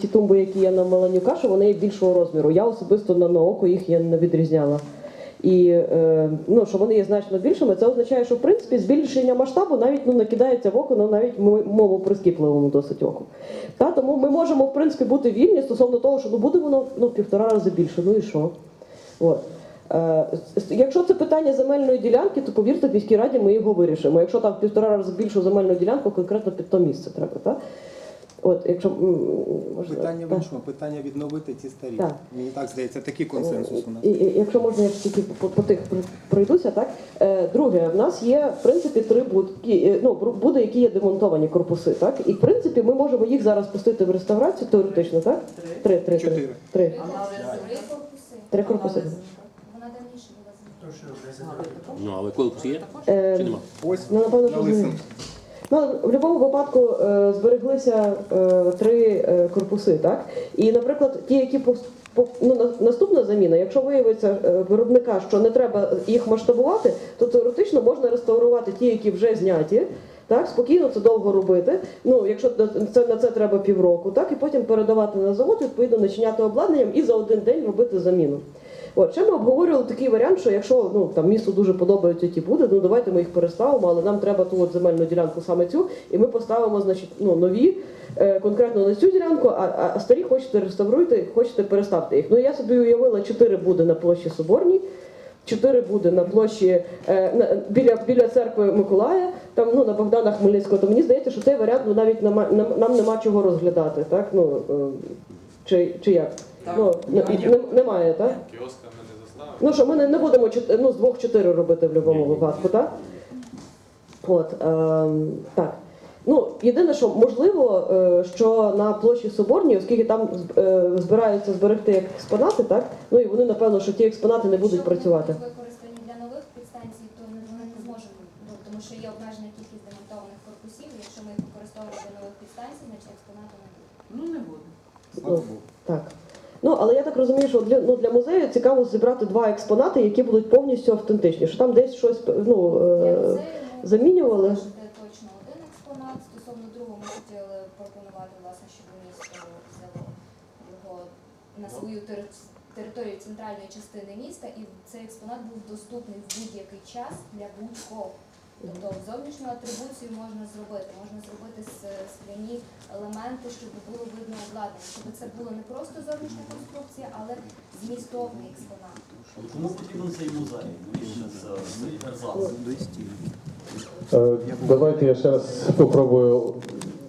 Ті тумби, які є на Маланюка, що вони є більшого розміру. Я особисто на, на око їх я не відрізняла. І е, ну, що вони є значно більшими, це означає, що в принципі збільшення масштабу навіть ну, накидається в око, ну, навіть мо- моєму прискіпливому досить оку. Та, тому ми можемо в принципі бути вільні стосовно того, що ну, буде воно ну, в півтора рази більше, ну і що? От. Е, Якщо це питання земельної ділянки, то повірте, в міській раді ми його вирішимо. Якщо там півтора рази більшу земельну ділянку, конкретно під то місце треба, так? От, якщо можна, Питання в так. іншому, питання відновити ті старі. Так. Мені так здається, такий консенсус у нас. І, і, якщо можна, я тільки по, по тих пройдуся, так? Е, друге, в нас є в принципі три будки, е, ну, буди, які є демонтовані корпуси, так? І в принципі ми можемо їх зараз пустити в реставрацію теоретично, так? Три, три, три. Чотири. Три. Три корпуси. Три корпуси. Вона давніше була. Ну, але корпус є? Е, Чи нема? Ось Ну, напевно, на. Ну, в будь-якому випадку е, збереглися е, три е, корпуси, так? І, наприклад, ті, які ну, наступна заміна, якщо виявиться виробника, що не треба їх масштабувати, то теоретично можна реставрувати ті, які вже зняті. Так, спокійно це довго робити. Ну, якщо це на це треба півроку, так і потім передавати на завод, відповідно начиняти обладнанням і за один день робити заміну. От ще ми обговорювали такий варіант, що якщо ну там місту дуже подобаються ті буде, ну давайте ми їх переставимо, але нам треба ту от земельну ділянку саме цю, і ми поставимо значить ну нові. е, Конкретно на цю ділянку, а, а- старі хочете реставруйте, хочете переставте їх. Ну я собі уявила, чотири буде на площі Соборній, чотири буде на площі е, біля, біля церкви Миколая, там ну на Богдана Хмельницького. То мені здається, що цей варіант ну, навіть нам, нам нема чого розглядати, так? Ну, е, чи, чи як? Ну, не- не- немає, так? Кіоска ми не заставимо. Ну що, ми не, не будемо чот- ну, з двох чотири робити в будь-якому випадку, так? От, ем, так. Ну, єдине, що можливо, е, що на площі Соборній, оскільки там е, збираються зберегти як експонати, так? Ну і вони, напевно, що ті експонати не будуть працювати. Якщо вони будуть використані для нових підстанцій, то ми ми не зможемо, ну, тому що є обмежена кількість демонтованих корпусів. Якщо ми їх використовуємо для нових підстанцій, значить експонати не буде. Ну не буде. Слава Так. Ну, але я так розумію, що для, ну, для музею цікаво зібрати два експонати, які будуть повністю автентичні. Що там десь щось ну, е, музею замінювали? точно один експонат. Стосовно другого ми хотіли пропонувати, власне, щоб місто взяло його на свою тери- територію центральної частини міста, і цей експонат був доступний в будь-який час для будь-кого. Тобто зовнішню атрибуцію можна зробити, можна зробити скляні елементи, щоб було видно обладнання, щоб це було не просто зовнішня конструкція, але змістовний експонат. Кому потрібен цей музей? Е, Давайте я ще раз попробую